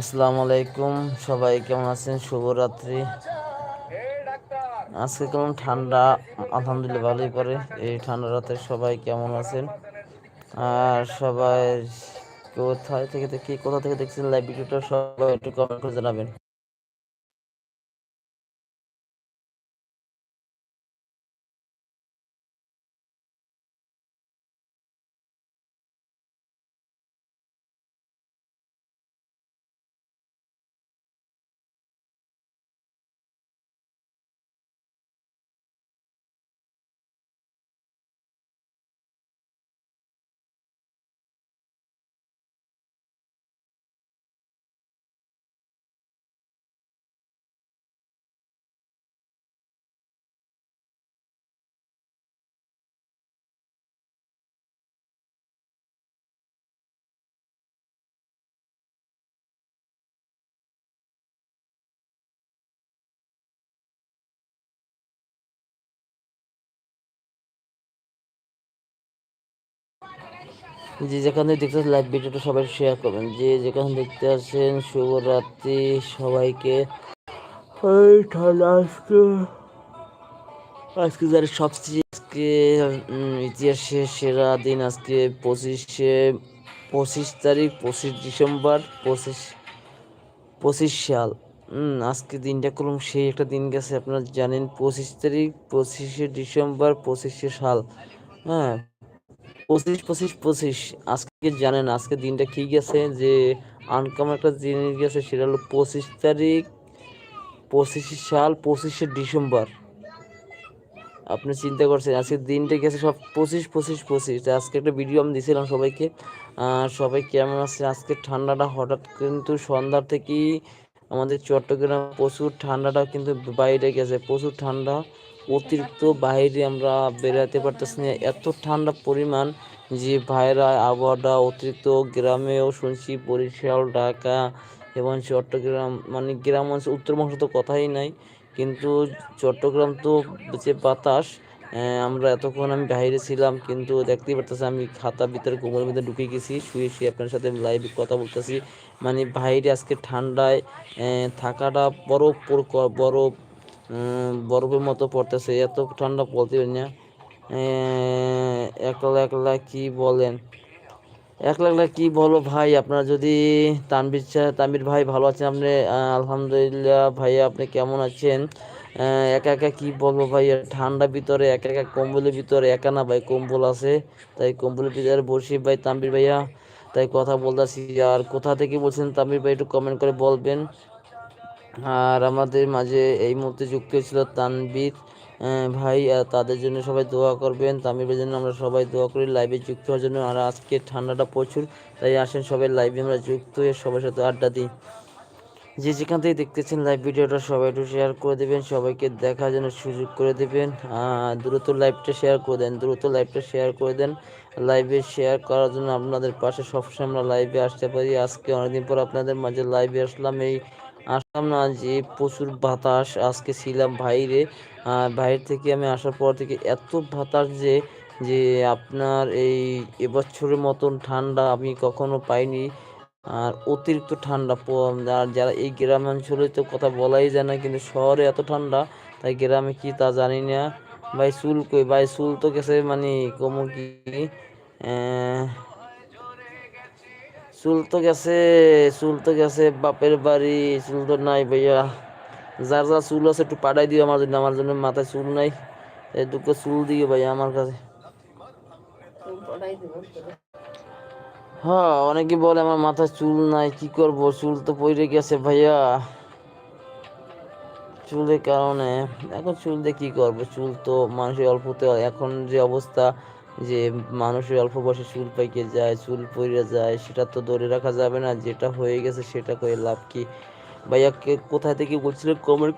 আসসালামু আলাইকুম। সবাই কেমন আছেন? শুভরাত্রি। আজকে কেমন ঠান্ডা? আলহামদুলিল্লাহ, ভালোই পড়ে। এই ঠান্ডা রাতে সবাই কেমন আছেন? আর সবাই কোথায় থেকে, কি কোথা থেকে দেখছেন লাইভ ভিডিওটা, সবাই একটু কমেন্ট করে জানাবেন। যে যেখানে দেখতে লাইভ ভিডিওটা সবাই শেয়ার করবেন। যে যেখানে দেখতে আসেন শুভরাত্রি সবাইকে। আজকে আজকে যারা সবচেয়ে আজকে ইতিহাসের সেরা দিন আজকে পঁচিশে, পঁচিশ তারিখ, পঁচিশ ডিসেম্বর, পঁচিশ পঁচিশ সাল আজকে দিনটা করলাম সেই একটা দিন গেছে, আপনারা জানেন, পঁচিশ তারিখ, পঁচিশে ডিসেম্বর, পঁচিশে সাল হ্যাঁ পঁচিশ পঁচিশ পঁচিশ। আজকে জানেন, আজকে দিনটা কি গেছে? যে আনকাম একটা জিনিস গেছে, সেটা হলো পঁচিশ তারিখ, পঁচিশে সাল, পঁচিশে ডিসেম্বর। আপনি চিন্তা করছেন, আজকে দিনটা গেছে সব পঁচিশ পঁচিশ পঁচিশ। আজকে একটা ভিডিও আমি দিয়েছিলাম সবাইকে। সবাই কেমন আছে? আজকে ঠান্ডাটা হঠাৎ কিন্তু সন্ধ্যার থেকেই আমাদের চট্টগ্রাম প্রচুর ঠান্ডাটা কিন্তু বাইরে গেছে, প্রচুর ঠান্ডা। অতিরিক্ত বাইরে আমরা বেরোতে পারতেছি না। এত ঠান্ডা পরিমাণ যে ভাইরা আবহাওয়াটা অতিরিক্ত গ্রামেও শুনছি, বরিশাল, ঢাকা এবং চট্টগ্রাম মানে গ্রাম অঞ্চল উত্তরবঙ্গ তো কথাই নাই। কিন্তু চট্টগ্রাম তো যে বাতাস আমরা এতক্ষণ আমি বাইরে ছিলাম, কিন্তু দেখতেই পারতেছি আমি খাতা ভিতরে কোমরের ভিতরে ঢুকে গেছি, শুয়ে শুয়ে আপনার সাথে লাইভে কথা বলতেছি। মানে বাইরে আজকে ঠান্ডায় থাকাটা বরফ বরফ বরফের মতো পড়তেছে, এত ঠান্ডা পারি না। একলা একলা কি বলেন? একলা একলা কি বলো ভাই, আপনারা যদি তানবির তানবির ভাই ভালো আছেন, আপনি আলহামদুলিল্লাহ ভাইয়া আপনি কেমন আছেন? একা একা কি বলব ভাই ঠান্ডা ভিতরে, একা একা কম্বলের ভিতরে, একা না ভাই, কম্বল আছে। তাই কম্বলের ভিতরে বসি ভাই তানবির ভাইয়া। তাই কথা বলতেছি, আর কোথা থেকে বলছেন তানবির ভাই একটু কমেন্ট করে বলবেন। আর আমাদের মাঝে এই মুহূর্তে যুক্ত হয়েছিল তানবির ভাই তাদের জন্য সবাই দোয়া করবেন। তামিমের জন্য আমরা সবাই দোয়া করি লাইভে যুক্ত হওয়ার জন্য। আর আজকে ঠান্ডাটা প্রচুর, তাই আসেন সবাই লাইভে আমরা যুক্ত হয়ে সবার সাথে আড্ডা দিই। যে যেখান থেকে দেখতেছেন লাইভ ভিডিওটা সবাই একটু শেয়ার করে দেবেন, সবাইকে দেখার জন্য সুযোগ করে দেবেন। দ্রুত লাইভটা শেয়ার করে দেন, দ্রুত লাইভটা শেয়ার করে দেন। লাইভে শেয়ার করার জন্য আপনাদের পাশে সবসময় আমরা লাইভে আসতে পারি। আজকে অনেকদিন পর আপনাদের মাঝে লাইভে আসলাম, এই আসলাম না যে প্রচুর বাতাস, আজকে ছিলাম বাইরে। বাইরে থেকে আমি আসার পর থেকে এত বাতাস যে যে আপনার এই এবছরের মতন ঠান্ডা আমি কখনো পাইনি। আর অতিরিক্ত ঠান্ডা আর যারা এই গ্রাম অঞ্চলে তো কথা বলাই যায় না, কিন্তু শহরে এত ঠান্ডা, তাই গ্রামে কি তা জানি না। ভাই চুল কই? ভাই চুল তো গেছে মানে কমু কি? চুল তো গেছে, চুল তো গেছে, বাপের বাড়ি, চুল তো নাই ভাইয়া। যার যার চুল আছে একটু পাঠাই দিও আমার জন্য আমার জন্য মাথায় চুল নাই। দুটো চুল দিও ভাইয়া আমার কাছে। হ্যাঁ অনেকে বলে আমার মাথায় চুল নাই, কি করব? চুল তো পড়ে গেছে ভাইয়া। চুলের কারণে, এখন চুল দিয়ে কী করব? চুল তো মানুষের অল্পতে এখন যে অবস্থা যে মানুষের অল্প বয়সে চুল পাইকে যায়, চুল পড়ে যায়, সেটা তো ধরে রাখা যাবে না, যেটা হয়ে গেছে সেটা করে লাভ কি? ভাইয়া, কে কোথায় থেকে বলছিল কমেন্ট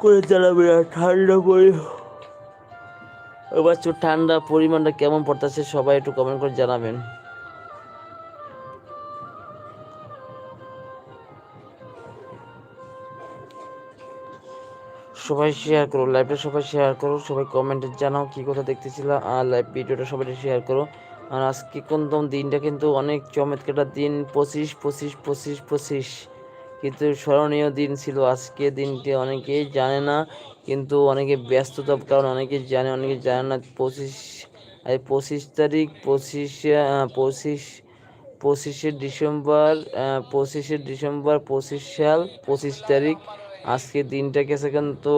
করে জানাবে ঠান্ডা পড়ে এবার ঠান্ডা পরিমাণটা কেমন পড়তেছে সবাই একটু কমেন্ট করে জানাবেন। সবাই শেয়ার করো লাইভটা সবাই শেয়ার করো, সবাই কমেন্টে জানাও কি কথা দেখতেছিল আর লাইভ ভিডিওটা সবাই শেয়ার করো। আর আজকে কিন্তু দিনটা কিন্তু অনেক চমৎকার দিন, পঁচিশ পঁচিশ পঁচিশ পঁচিশ। কিন্তু স্মরণীয় দিন ছিল আজকে দিনটি, অনেকেই জানে না, কিন্তু অনেকে ব্যস্ততার কারণ অনেকে জানে অনেকে জানে না, পঁচিশ পঁচিশ তারিখ, পঁচিশে পঁচিশ, পঁচিশে ডিসেম্বর পঁচিশে ডিসেম্বর, পঁচিশ সাল, পঁচিশ তারিখ আজকে দিনটা গেছে কিন্তু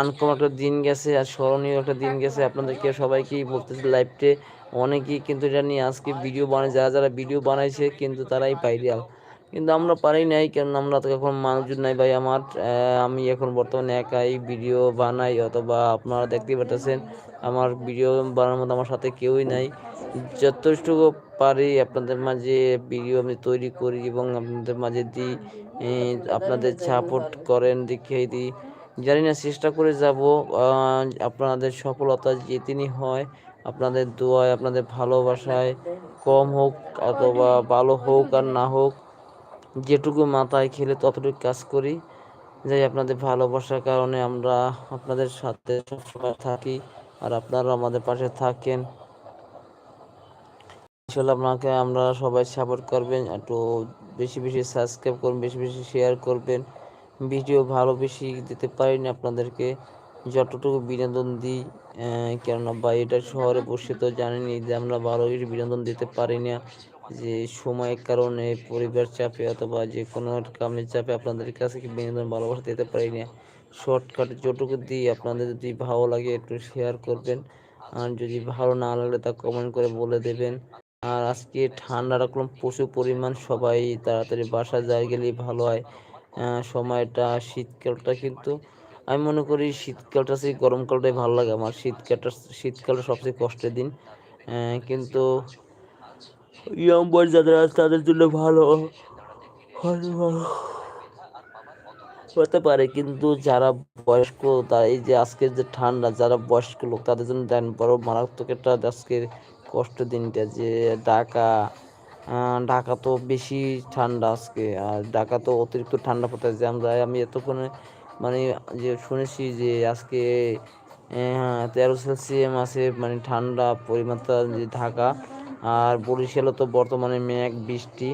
আনকম একটা দিন গেছে আর স্মরণীয় একটা দিন গেছে। আপনাদেরকে সবাইকেই বলতেছি লাইভটে অনেকেই কিন্তু এটা নিয়ে আজকে ভিডিও বানায়, যারা যারা ভিডিও বানাইছে কিন্তু তারাই ভাইরাল কিন্তু আমরা পারি নাই কারণ আমরা তো এখন মানুষজন নাই ভাই আমার। আমি এখন বর্তমানে একাই ভিডিও বানাই অথবা আপনারা দেখতেই পাচ্ছেন আমার ভিডিও বানানোর মতো আমার সাথে কেউই নাই। যথেষ্টুকু পারি আপনাদের মাঝে ভিডিও আমি তৈরি করি এবং আপনাদের মাঝে দিই আপনাদের সাপোর্ট করেন, দেখিয়ে দিই। জানি না, চেষ্টা করে যাব আপনাদের সফলতা যেদিনই হয়, আপনাদের দোয়ায়, আপনাদের ভালোবাসায়, কম হোক অথবা ভালো হোক আর না হোক, যেটুকু মাথায় খেলে ততটুকু কাজ করি। যাই, আপনাদের ভালোবাসার কারণে আমরা আপনাদের সাথে সবসময় থাকি। আর আপনারা আমাদের পাশে থাকেন। ইনশাল্লাহ আপনাকে আমরা সবাই সাপোর্ট করবেন, একটু বেশি বেশি সাবস্ক্রাইব করবেন, বেশি বেশি শেয়ার করবেন। ভিডিও ভালো বেশি দিতে পারিনি আপনাদেরকে। যতটুকু বিনোদন দিই কেননা বা এটা শহরে বসে তো জানেনি যে আমরা ভালো বিনোদন দিতে পারি না যে সময়ের কারণে, পরিবার চাপে অথবা যে কোনো কামের চাপে আপনাদের কাছে বিনোদন ভালোবাসা দিতে পারি না শর্টকাট যতটুকু দিই, আপনাদের যদি ভালো লাগে একটু শেয়ার করবেন। আর যদি ভালো না লাগলে তা কমেন্ট করে বলে দেবেন। আর আজকে ঠান্ডা রাখলাম, প্রচুর পরিমাণ, সবাই তাড়াতাড়ি বাসা যায় গেলেই ভালো হয়। সময়টা, শীতকালটা কিন্তু আমি মনে করি শীতকালটা সেই গরমকালটাই ভালো লাগে আমার। শীতকালটা শীতকালটা সবচেয়ে কষ্টের দিন। কিন্তু ইয়ং বয়স যাদের আছে তাদের জন্য ভালো ভালো। হতে পারে, কিন্তু যারা বয়স্ক তারা এই যে আজকের যে ঠান্ডা, যারা বয়স্ক লোক তাদের জন্য দেন বড় মারাত্মক একটা আজকের কষ্ট দিনটা যে ঢাকা ঢাকা তো বেশি ঠান্ডা আজকে, আর ঢাকা তো অতিরিক্ত ঠান্ডা পড়তে যে আমরা, আমি এতক্ষণে মানে যে শুনেছি যে আজকে হ্যাঁ তেরো সেলসিয়াম আছে মানে ঠান্ডা পরিমাত্রা যে ঢাকা, আর বরিশালও তো বর্তমানে মেঘ, বৃষ্টি,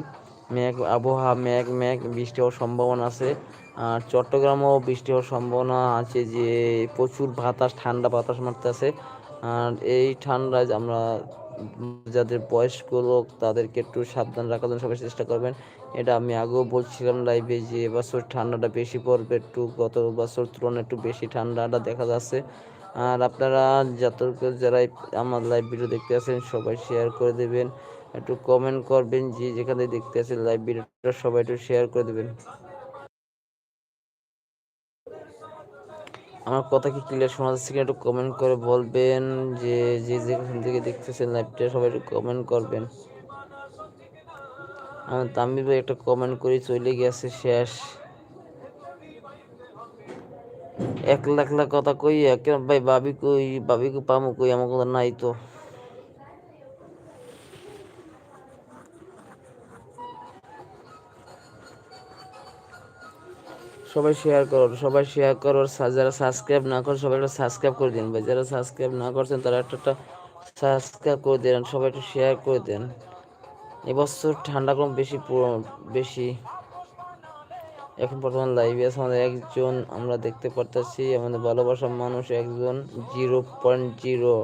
মেঘ আবহাওয়া, মেঘ মেঘ, বৃষ্টি হওয়ার সম্ভাবনা আছে। আর চট্টগ্রামেও বৃষ্টি হওয়ার সম্ভাবনা আছে যে প্রচুর বাতাস, ঠান্ডা বাতাস মারতে আছে আর এই ঠান্ডায় আমরা যাদের বয়স্ক লোক, তাদেরকে একটু সাবধান রাখার জন্য সবাই চেষ্টা করবেন। এটা আমি আগেও বলছিলাম লাইভে যে এবছর ঠান্ডাটা বেশি পড়বে, একটু গত বছর তুলনায় একটু বেশি ঠান্ডাটা দেখা যাচ্ছে। আর আপনারা যত যারা আমার লাইভ ভিডিও দেখতে আছেন, সবাই শেয়ার করে দেবেন। একটু কমেন্ট করবেন যে যেখানে দেখতে আছেন লাইভ ভিডিওটা, সবাই একটু শেয়ার করে দেবেন। আমার কথা কি ক্লিয়ার শোনা যাচ্ছে কিনা একটু কমেন্ট করে বলবেন যে যে যেখান থেকে দেখতেছেন লাইভটা সবাই একটু কমেন্ট করবেন। আমি তাম্বি ভাই একটা কমেন্ট করি চলে গেছে শেষ। এক লাখ লাখ কথা কই, এক ভাই বাবি কই বাবিকে পামু কই, আমার কথা নাই তো। সবাই শেয়ার করো সবাই শেয়ার করো যারা সাবস্ক্রাইব না করো সবাই একটা সাবস্ক্রাইব করে দিন ভাই। যারা সাবস্ক্রাইব না করছেন, তারা একটা সাবস্ক্রাইব করে দেন, সবাই একটু শেয়ার করে দেন। এবছর ঠান্ডা কম বেশি বেশি। এখন বর্তমান লাইভে আছে আমাদের একজন, আমরা দেখতে পারতেছি, আমাদের ভালোবাসার মানুষ একজন জিরো পয়েন্ট জিরো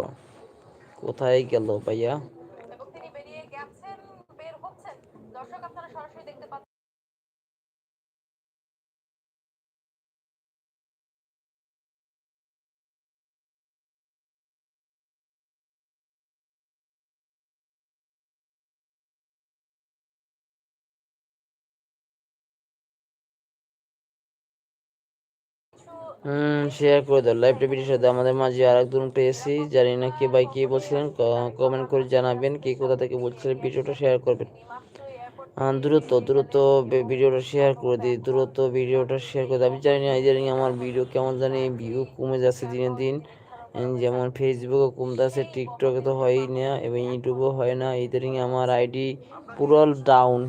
কোথায় গেল ভাইয়া? শেয়ার করে দাও। লাইভটা ভিডিওর সাথে আমাদের মাঝে আর একজন পেয়েছি, জানি না কে ভাই কে বলছিলেন। কমেন্ট করে জানাবেন কে কোথা থেকে বলছিলেন ভিডিওটা শেয়ার করবেন। দ্রুত দ্রুত ভিডিওটা শেয়ার করে দিই। দ্রুত ভিডিওটা শেয়ার করে দিই। আমি জানি না ইদানিং আমার ভিডিও কেমন জানি ভিউ কমে যাচ্ছে দিনে। দিন যেমন ফেসবুকও কমতে আছে টিকটকে তো হয়ই না এবং ইউটিউবও হয় না। ইদানিং আমার আইডি পুরো ডাউন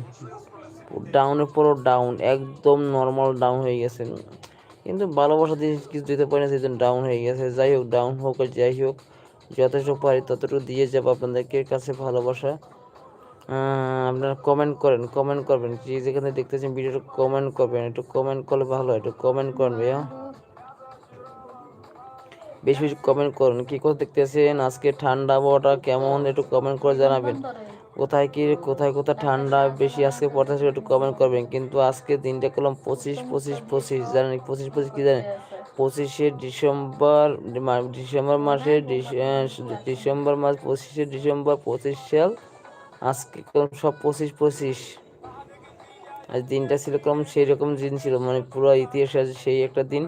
ডাউনের পুরো ডাউন একদম নর্মাল ডাউন হয়ে গেছে। কিন্তু ভালোবাসা দিয়ে কিছু দিতে পারি না, সেই জন্য ডাউন হয়ে গেছে। যাই হোক ডাউন হোক আর যাই হোক, যথেষ্ট পারি ততটুকু দিয়ে যাব আপনাদেরকে কাছে ভালোবাসা। আপনারা কমেন্ট করেন কমেন্ট করবেন। যে যেখানে দেখতেছেন ভিডিওটা কমেন্ট করবেন, একটু কমেন্ট করলে ভালো হয়, একটু কমেন্ট করবেন ভাইয়া। বেশি বেশি কমেন্ট করুন, কী করে দেখতেছেন? আজকে ঠান্ডা আবহাওয়াটা কেমন? একটু কমেন্ট করে জানাবেন। কোথায় কি, কোথায় কোথায় ঠান্ডা বেশি আজকে পড়তেছে একটু কমেন্ট করবেন। কিন্তু আজকে দিনটা করলাম পঁচিশ পঁচিশ পঁচিশ, জানেন পঁচিশ পঁচিশ কী জানেন? পঁচিশে ডিসেম্বর ডিসেম্বর মাসে ডিসেম্বর মাস, পঁচিশে ডিসেম্বর, পঁচিশ সাল, আজকে সব পঁচিশ পঁচিশ। আজ দিনটা ছিল কম সেই রকম দিন ছিল মানে পুরো ইতিহাস আছে সেই একটা দিন।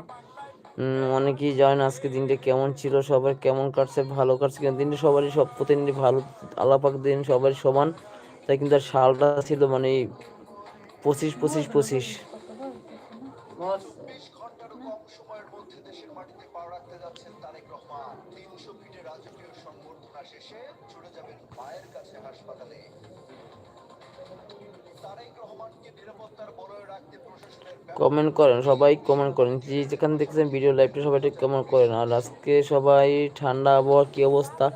অনেকেই জানেন আজকে দিনটা কেমন ছিল, সবার কেমন কাটছে, ভালো কাটছে কিন্তু দিনটা সবারই সব প্রতিদিন ভালো আলাপাক দিন সবারই সমান, তাই কিন্তু সালটা ছিল মানে পঁচিশ পঁচিশ পঁচিশ। কমেন্ট করেন, সবাই কমেন্ট করেন। যে যেখানে দেখছেন ভিডিও লাইভটা সবাই কমেন্ট করেন। আর আজকে সবাই ঠান্ডা আবহাওয়া কী অবস্থা,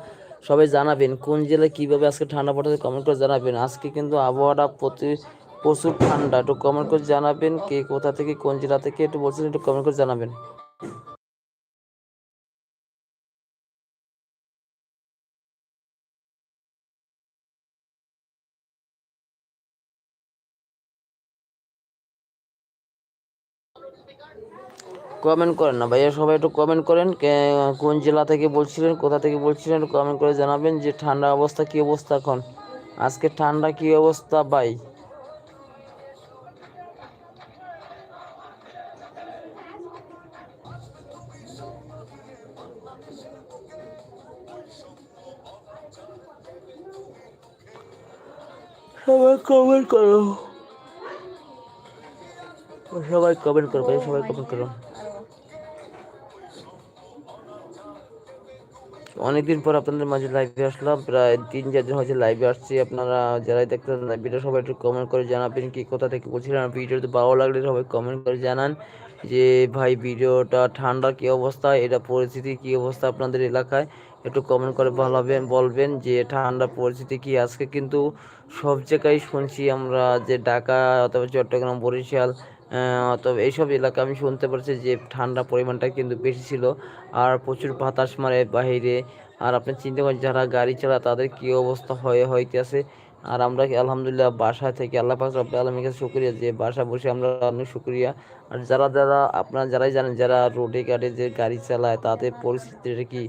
সবাই জানাবেন। কোন জেলায় কীভাবে আজকে ঠান্ডা পড়তেছে কমেন্ট করে জানাবেন। আজকে কিন্তু আবহাওয়াটা প্রতি, প্রচুর ঠান্ডা। একটু কমেন্ট করে জানাবেন কে কোথা থেকে, কোন জেলা থেকে একটু বলছেন, একটু কমেন্ট করে জানাবেন। কমেন্ট করেন না, ভাইয়া সবাই একটু কমেন্ট করেন কোন জেলা থেকে বলছিলেন, কোথা থেকে বলছিলেন কমেন্ট করে জানাবেন যে ঠান্ডা অবস্থা কী অবস্থা এখন। আজকে ঠান্ডা কী অবস্থা, ভাই? সবাই কমেন্ট করো। সবাই কমেন্ট করো ভাই, সবাই কমেন্ট করো। অনেকদিন পর আপনাদের মাঝে লাইভে আসলাম, প্রায় তিন চার দিন হয়েছে লাইভে আসছি। আপনারা যারাই দেখতেন ভিডিও সবাই একটু কমেন্ট করে জানাবেন কি কোথা থেকে বলছিলেন ভিডিওতে ভালো লাগলে সবাই কমেন্ট করে জানান যে, ভাই, ভিডিওটা ঠান্ডা কি অবস্থা? এটা পরিস্থিতি কি অবস্থা আপনাদের এলাকায়? একটু কমেন্ট করে ভালোবেন বলবেন যে, ঠান্ডা পরিস্থিতি কি? আজকে কিন্তু সব জায়গায় শুনছি আমরা যে ঢাকা অথবা চট্টগ্রাম, বরিশাল তবে এইসব এলাকা আমি শুনতে পারছি যে ঠান্ডা পরিমাণটা কিন্তু বেশি ছিল আর প্রচুর বাতাস মারে বাহিরে আর আপনি চিন্তা করেন যারা গাড়ি চালা তাদের কী অবস্থা হয়ে হইতেছে। আর আমরা আলহামদুলিল্লাহ বাসা থেকে আল্লাহ পাক রব্বুল আলমীর কাছে শুক্রিয়া যে বাসা বসে আমরা অনেক শুক্রিয়া। আর যারা যারা আপনারা যারাই জানেন যারা রোডে ঘাটে যে গাড়ি চালায় তাদের পরিস্থিতিটা কি?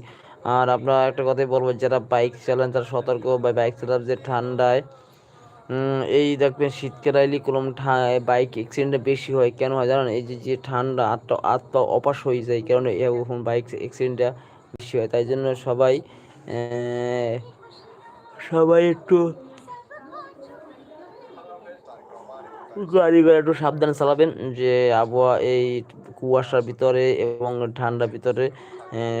আর আপনারা একটা কথাই বলব, যারা বাইক চালান তারা সতর্ক, বা বাইক চালান যে ঠান্ডায় এই দেখবেন শীতকাল আইলে কোনো বাইক অ্যাক্সিডেন্ট বেশি হয়। কেন হয় জানেন? এই যে যে ঠান্ডা আত্মা আত্মা অপাস হয়ে যায়, কারণ এখন বাইক অ্যাক্সিডেন্টটা বেশি হয়। তাই জন্য সবাই সবাই একটু গাড়ি গাড়ি একটু সাবধানে চালাবেন যে আবহাওয়া এই কুয়াশার ভিতরে এবং ঠান্ডার ভিতরে।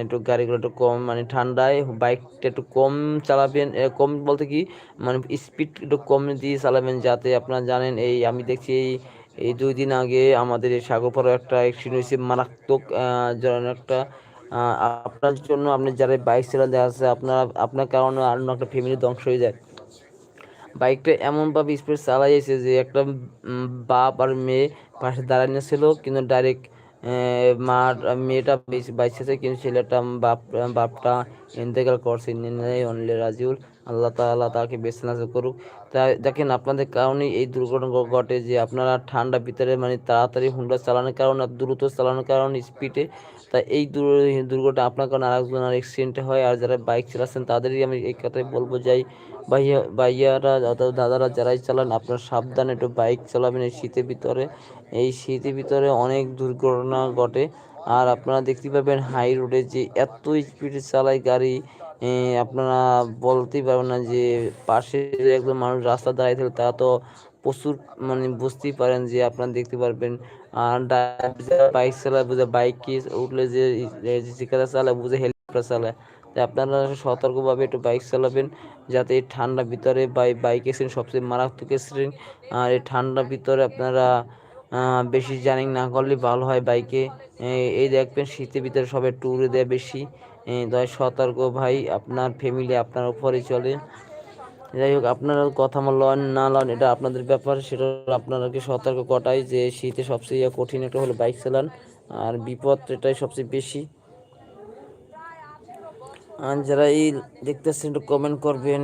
একটু গাড়িগুলো একটু কম মানে ঠান্ডায় বাইকটা একটু কম চালাবেন কম বলতে কি মানে স্পিড একটু কম দিয়ে চালাবেন যাতে আপনারা জানেন, এই আমি দেখছি এই এই দুই দিন আগে আমাদের এই সাগরপাড়া একটা অ্যাক্সিডেন্ট হয়েছে, মারাত্মক একটা আপনার জন্য আপনি যারা বাইক চালাতে আছে আপনারা, আপনার কারণে আর একটা ফ্যামিলি ধ্বংস হয়ে যায়। বাইকটা এমনভাবে স্পিড চালাইছে যে একটা বাপ আর মেয়ে পাশে দাঁড়ানো ছিল কিন্তু ডাইরেক্ট মার মেয়েটা বাইসেছে কিন্তু ছেলেটা বাপ বাপটা ইন্তেকাল করছে অনলি রাজিউল। আল্লাহ তাআলা তাকে বেছে নাজে করুক। তা দেখেন আপনাদের কারণে এই দুর্ঘটনা ঘটে যে আপনারা ঠান্ডা ভিতরে মানে তাড়াতাড়ি হুন্ডা চালানোর কারণে, দ্রুত চালানোর কারণে স্পিডে তা এই দুর্ঘটনা আপনার কারণে আরেকজন আর অ্যাক্সিডেন্ট হয়, আর যারা বাইক চালাচ্ছেন তাদেরই আমি এই কথাই বলব যাই ভাইয়া, ভাইয়ারা অথবা দাদারা যারাই চালান, আপনার সাবধানে একটু বাইক চালাবেন এই শীতের ভিতরে। এই শীতের ভিতরে অনেক দুর্ঘটনা ঘটে। আর আপনারা দেখতে পাবেন হাই রোডে যে এত স্পিডে চালায় গাড়ি আপনারা বলতেই পারবেন না যে পাশে একজন মানুষ রাস্তা দাঁড়িয়ে থাকে তা তো প্রচুর মানে বুঝতেই পারেন যে আপনারা দেখতে পারবেন। আর বাইক চালায়, বুঝে বাইক কি উঠলে যে শিকারা চালায়, বুঝে হেলিকপ্টার চালায়। তাই আপনারা সতর্কভাবে একটু বাইক চালাবেন, যাতে এই ঠান্ডার ভিতরে বাই বাইক এক্সিডেন্ট সবচেয়ে মারাত্মক এক্সিডেন্ট আর এই ঠান্ডার ভিতরে আপনারা বেশি জার্নিং না করলে ভালো হয় বাইকে এই দেখবেন শীতের ভিতরে সবাই ট্যুরে দেয় বেশি। দয়, সতর্ক ভাই, আপনার ফ্যামিলি আপনার উপরে চলে। যাই হোক আপনারা কথা লন না লন, এটা আপনাদের ব্যাপার, সেটা আপনাদেরকে সতর্ক কটাই যে শীতে সবচেয়ে কঠিন একটা হলো বাইক চালান, আর বিপদ এটাই সবচেয়ে বেশি। আর যারা এই দেখতেছেন, একটু কমেন্ট করবেন।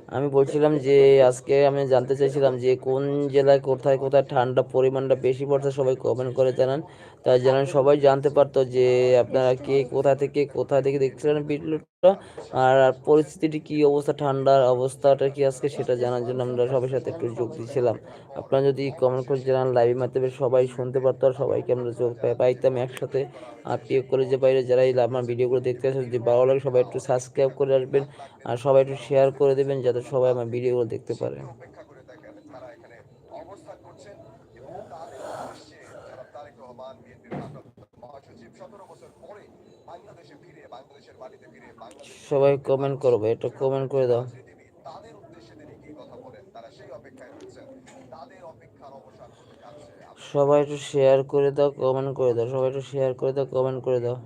আমি বলছিলাম যে, আজকে আমি জানতে চাইছিলাম যে, কোন জেলায় কোথায় কোথায় ঠান্ডা পরিমাণটা বেশি পড়ছে সবাই কমেন্ট করে জানান। তাই জানান, সবাই জানতে পারতো যে, আপনারা কে কোথা থেকে কোথা থেকে দেখছিলেন ভিডিওটা, আর পরিস্থিতিটি কি অবস্থা, ঠান্ডার অবস্থাটা কি আজকে সেটা জানার জন্য আমরা সবার সাথে একটু যোগ দিয়েছিলাম। আপনারা যদি কমেন্ট করে জানান লাইভের মাধ্যমে সবাই শুনতে পারতো, আর সবাইকে আমরা যোগ পাইতাম একসাথে। আর প্রিয় কলেজের বাইরে যারা এই আমার ভিডিওগুলো দেখতে আসেন, যদি ভালো লাগে সবাই একটু সাবস্ক্রাইব করে আসবেন, আর সবাই একটু শেয়ার করে দেবেন, যাতে সবাই আমার ভিডিওগুলো দেখতে পারে। সবাই কমেন্ট করবে এটা কমেন্ট করে দাও। সবাই একটু শেয়ার করে দাও কমেন্ট করে দাও। সবাই একটু শেয়ার করে দাও কমেন্ট করে দাও।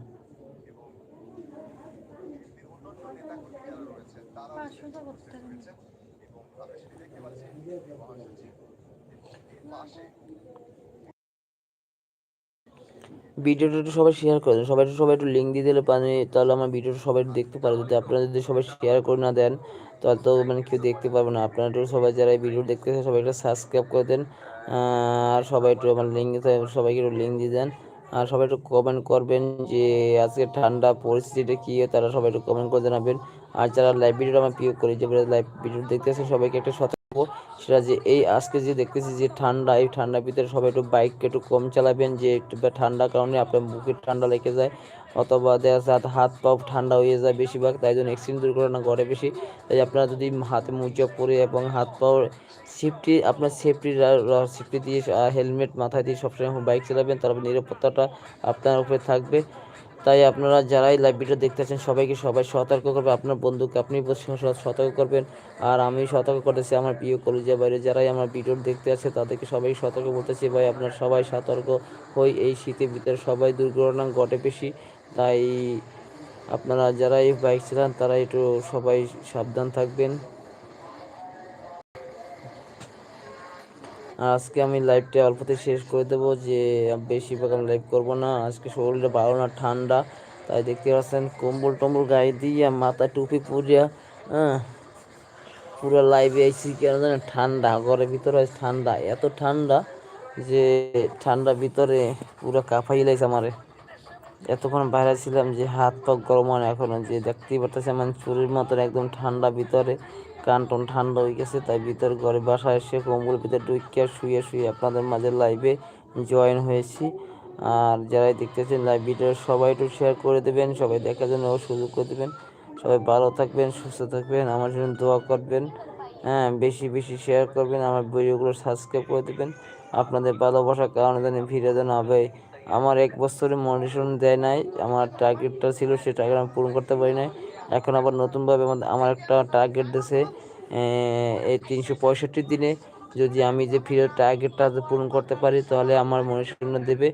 ভিডিওটা একটু সবাই শেয়ার করে দেন। সবাই সবাই একটু লিঙ্ক দিয়ে দিলে পানি, তাহলে আমার ভিডিওটা সবাই দেখতে পারে যদি আপনারা যদি সবাই শেয়ার করে না দেন, তাহলে তো মানে কেউ দেখতে পারবে না। আপনারা একটু সবাই যারা এই ভিডিও দেখতেছে সবাই একটু সাবস্ক্রাইব করে দেন। আর সবাই একটু আমার লিঙ্ক সবাইকে একটু লিঙ্ক দিয়ে দেন। আর সবাই একটু কমেন্ট করবেন যে আজকে ঠান্ডা পরিস্থিতিটা কী, তারা সবাই একটু কমেন্ট করে জানাবেন। আর যারা লাইভ ভিডিওটা আমার প্রিয় করি যে লাইভ ভিডিও দেখতেছে সবাইকে একটা সতর্ক সেটা যে এই আজকে যে দেখতেছি যে ঠান্ডা, এই ঠান্ডার ভিতরে সবাই একটু বাইককে একটু কম চালাবেন, যে একটু ঠান্ডার কারণে আপনার বুকে ঠান্ডা লেগে যায়, অথবা দেখা যাচ্ছে হাত পাও ঠান্ডা হয়ে যায় বেশিরভাগ, তাই জন্য অ্যাক্সিডেন্ট দুর্ঘটনা ঘটে বেশি। তাই আপনারা যদি হাতে মোজা পরে এবং হাত পাও সেফটি আপনার সেফটি সেফটি দিয়ে হেলমেট মাথায় দিয়ে সবসময় বাইক চালাবেন তারপর নিরাপত্তাটা আপনার উপরে থাকবে। তাই আপনারা যারাই লাইভ ভিডিও দেখতেছেন সবাইকে সবাই সতর্ক করবে আপনার বন্ধুকে আপনি সতর্ক করবেন। আর আমি সতর্ক করতেছি, আমার প্রিয় কলেজের বাইরে যারাই আমার ভিডিও দেখতে আছে, তাদেরকে সবাই সতর্ক করতেছি। ভাই, আপনার সবাই সতর্ক হই এই শীতের ভিতরে, সবাই দুর্ঘটনা ঘটে বেশি। তাই আপনারা যারাই বাইক চালান, তারা একটু সবাই সাবধান থাকবেন। আজকে আমি লাইভটা অল্পতে শেষ করে দেবো যে বেশিরভাগ আমি লাইভ করব না। আজকে শরীরটা ভালো না, ঠান্ডা। তাই দেখতে পাচ্ছেন, কম্বল টম্বল গায়ে দিয়ে মাথা টুপি পুরিয়া হ্যাঁ পুরো লাইভে আইসি কেন জানেন? ঠান্ডা, ঘরের ভিতরে ঠান্ডা, এত ঠান্ডা যে ঠান্ডা ভিতরে পুরো কাঁপাই লাইছে আমারে। এতক্ষণ বাইরে ছিলাম যে হাত পা গরম হয় এখনও, যে দেখতেই পারতেছি আমার চুরির মতন একদম ঠান্ডা ভিতরে। কান টন ঠান্ডা হয়ে গেছে, তাই ভিতর ঘরে বাসায় এসে কম্বল ভিতরে ঢুকিয়ে শুয়ে শুয়ে আপনাদের মাঝে লাইভে জয়েন হয়েছি। আর যারাই দেখতেছেন লাইভ ভিডিও সবাই একটু শেয়ার করে দেবেন, সবাই দেখার জন্য সুযোগ করে দেবেন। সবাই ভালো থাকবেন, সুস্থ থাকবেন, আমার জন্য দোয়া করবেন। হ্যাঁ বেশি বেশি শেয়ার করবেন, আমার ভিডিওগুলো সাবস্ক্রাইব করে দেবেন। আপনাদের ভালোবাসার কারণে যেন ভিডিও যেন হবে আমার এক বছরে মনিটন দেয় নাই, আমার টার্গেটটা ছিল, সে টার্গেট আমি পূরণ করতে পারি নাই। এখন আবার নতুনভাবে আমার একটা টার্গেট দিয়েছে এই তিনশো পঁয়ষট্টি দিনে। যদি আমি যে ফিরে টার্গেটটা পূরণ করতে পারি, তাহলে আমার মনুষ্যন্য দেবে।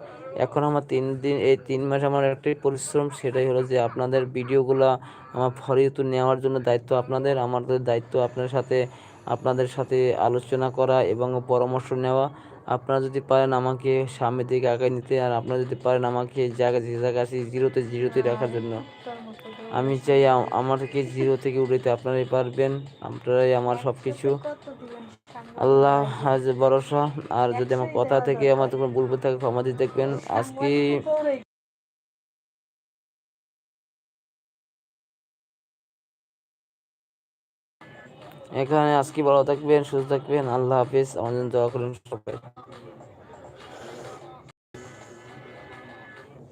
এখন আমার তিন দিন, এই তিন মাস আমার একটাই পরিশ্রম, সেটাই হলো যে আপনাদের ভিডিওগুলো আমার ফরিয়ত নেওয়ার জন্য দায়িত্ব আপনাদের, আমাদের দায়িত্ব আপনার সাথে, আপনাদের সাথে আলোচনা করা এবং পরামর্শ নেওয়া। আপনারা যদি পারেন আমাকে সামনের দিকে আগায় নিতে, আর আপনারা যদি পারেন আমাকে জায়গা যে জায়গা আছে, জিরোতে জিরোতে রাখার জন্য। আমি চাই আমাকে জিরো থেকে উঠাইতে আপনারাই পারবেন, আপনারাই আমার সব কিছু আল্লাহ আজ ভরসা, আর যদি আমার কথা থেকে আমার কোনো ভুল থাকে ক্ষমা দিয়ে দেখবেন। আজকে এখানে আজকে ভালো থাকবেন, সুস্থ থাকবেন। আল্লাহ হাফিজ আমাদের দোয়া করেন সবাই।